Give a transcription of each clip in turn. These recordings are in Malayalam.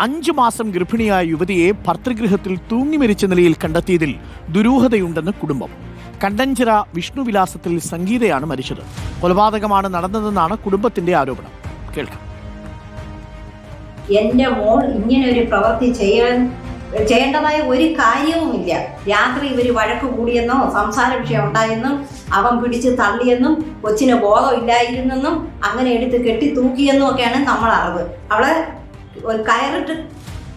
അഞ്ചു മാസം ഗർഭിണിയായ യുവതിയെ ഭർത്തൃഗൃഹത്തിൽ തൂങ്ങി മരിച്ച നിലയിൽ കണ്ടെത്തിയതിൽ ദുരൂഹതയുണ്ടെന്ന് കുടുംബം. കണ്ടഞ്ചിറ വിഷ്ണുവിലാസത്തിൽ സംഗീതയാണ് മരിച്ചത്. കൊലപാതകമാണ് നടന്നതെന്നാണ് കുടുംബത്തിന്റെ ആരോപണം. കേൾക്കാം. എന്റെ മോൾ ഇങ്ങനെ ഒരു പ്രവൃത്തി ചെയ്യാൻ ചെയ്യേണ്ടതായ ഒരു കാര്യവുമില്ല. രാത്രി ഇവർ വഴക്ക് കൂടിയെന്നോ സംസാര വിഷയം ഉണ്ടായെന്നും അവൻ പിടിച്ച് തള്ളിയെന്നും കൊച്ചിന് ബോധമില്ലായിരുന്നെന്നും അങ്ങനെ എടുത്ത് കെട്ടി തൂക്കിയെന്നും ഒക്കെയാണ് നമ്മൾ അറിവ് അവളെ ഒരു കയറിട്ട്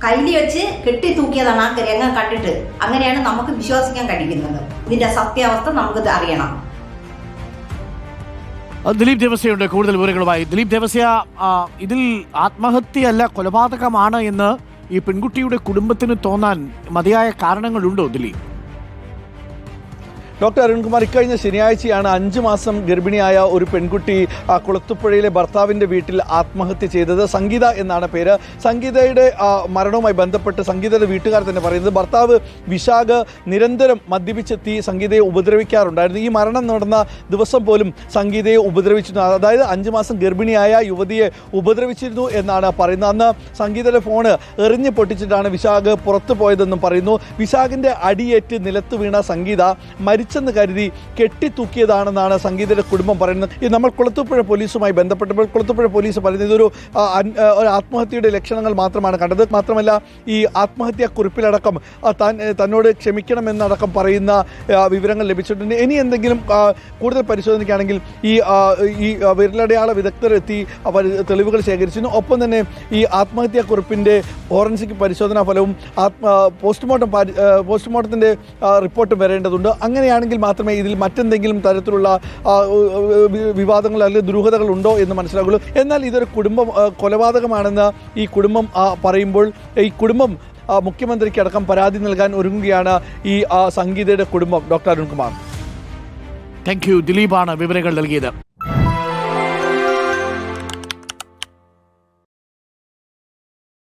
കല്ലി വെച്ച് കെട്ടി തൂക്കിയതാണ് ആ രംഗം കണ്ടിട്ട്? അങ്ങനെയാണ് നമുക്ക് വിശ്വസിക്കാൻ കഴിയുന്നത്. ഇതിന്റെ സത്യാവസ്ഥ നമുക്ക് അറിയണം. ദിലീപ് ദേവസ്യയുണ്ട്. കൂടുതൽ വിവരങ്ങളുമായി. ദിലീപ് ദേവസ്യ ഇതിൽ ആത്മഹത്യയല്ല കൊലപാതകമാണ് എന്ന് ഈ പെൺകുട്ടിയുടെ കുടുംബത്തിന് തോന്നാൻ മതിയായ കാരണങ്ങളുണ്ടോ ദിലീപ്? ഡോക്ടർ അരുൺകുമാർ ഇക്കഴിഞ്ഞ ശനിയാഴ്ചയാണ് അഞ്ചു മാസം ഗർഭിണിയായ ഒരു പെൺകുട്ടി കുളത്തുപ്പുഴയിലെ ഭർത്താവിന്റെ വീട്ടിൽ ആത്മഹത്യ ചെയ്തത്. സംഗീത എന്നാണ് പേര്. സംഗീതയുടെ മരണവുമായി ബന്ധപ്പെട്ട് സംഗീതയുടെ വീട്ടുകാർ തന്നെ പറയുന്നത് ഭർത്താവ് വിശാഖ് നിരന്തരം മദ്യപിച്ചെത്തി സംഗീതയെ ഉപദ്രവിക്കാറുണ്ടായിരുന്നു. ഈ മരണം നടന്ന ദിവസം പോലും സംഗീതയെ ഉപദ്രവിച്ചിരുന്നു. അതായത് അഞ്ചു മാസം ഗർഭിണിയായ യുവതിയെ ഉപദ്രവിച്ചിരുന്നു എന്നാണ് പറയുന്നത്. അന്ന് സംഗീതയുടെ ഫോണ് എറിഞ്ഞു പൊട്ടിച്ചിട്ടാണ് വിശാഖ് പുറത്തു പോയതെന്നും പറയുന്നു. വിശാഖിന്റെ അടിയേറ്റ് നിലത്ത് വീണ സംഗീത മരിച്ചെന്ന് കരുതി കെട്ടിത്തൂക്കിയതാണെന്നാണ് സംഗീതയുടെ കുടുംബം പറയുന്നത്. ഇത് നമ്മൾ കുളത്തൂപ്പുഴ പോലീസുമായി ബന്ധപ്പെട്ടപ്പോൾ കുളത്തൂപ്പുഴ പോലീസ് പറയുന്നത് ഇതൊരു ഒരു ആത്മഹത്യയുടെ ലക്ഷണങ്ങൾ മാത്രമാണ് കണ്ടത്. മാത്രമല്ല ഈ ആത്മഹത്യാ കുറിപ്പിലടക്കം താൻ തന്നോട് ക്ഷമിക്കണമെന്നടക്കം പറയുന്ന വിവരങ്ങൾ ലഭിച്ചിട്ടുണ്ട്. ഇനി എന്തെങ്കിലും കൂടുതൽ പരിശോധനയ്ക്കാണെങ്കിൽ ഈ ഈ വിരലടയാള വിദഗ്ധരെത്തി തെളിവുകൾ ശേഖരിച്ചിരുന്നു. ഒപ്പം തന്നെ ഈ ആത്മഹത്യാ കുറിപ്പിന്റെ ഫോറൻസിക് പരിശോധനാ ഫലവും പോസ്റ്റ്മോർട്ടം പോസ്റ്റ്മോർട്ടത്തിന്റെ റിപ്പോർട്ടും വരേണ്ടതുണ്ട്. അങ്ങനെയാണെങ്കിൽ മാത്രമേ ഇതിൽ മറ്റെന്തെങ്കിലും തരത്തിലുള്ള വിവാദങ്ങൾ അല്ലെങ്കിൽ ദുരൂഹതകൾ ഉണ്ടോ എന്ന് മനസ്സിലാകുള്ളൂ. എന്നാൽ ഇതൊരു കുടുംബം കൊലപാതകമാണെന്ന് ഈ കുടുംബം പറയുമ്പോൾ ഈ കുടുംബം മുഖ്യമന്ത്രിക്ക് അടക്കം പരാതി നൽകാൻ ഒരുങ്ങുകയാണ് ഈ സംഗീതയുടെ കുടുംബം. ഡോക്ടർ അരുൺകുമാർ. താങ്ക് യു ദിലീപാണ് വിവരങ്ങൾ നൽകിയത്.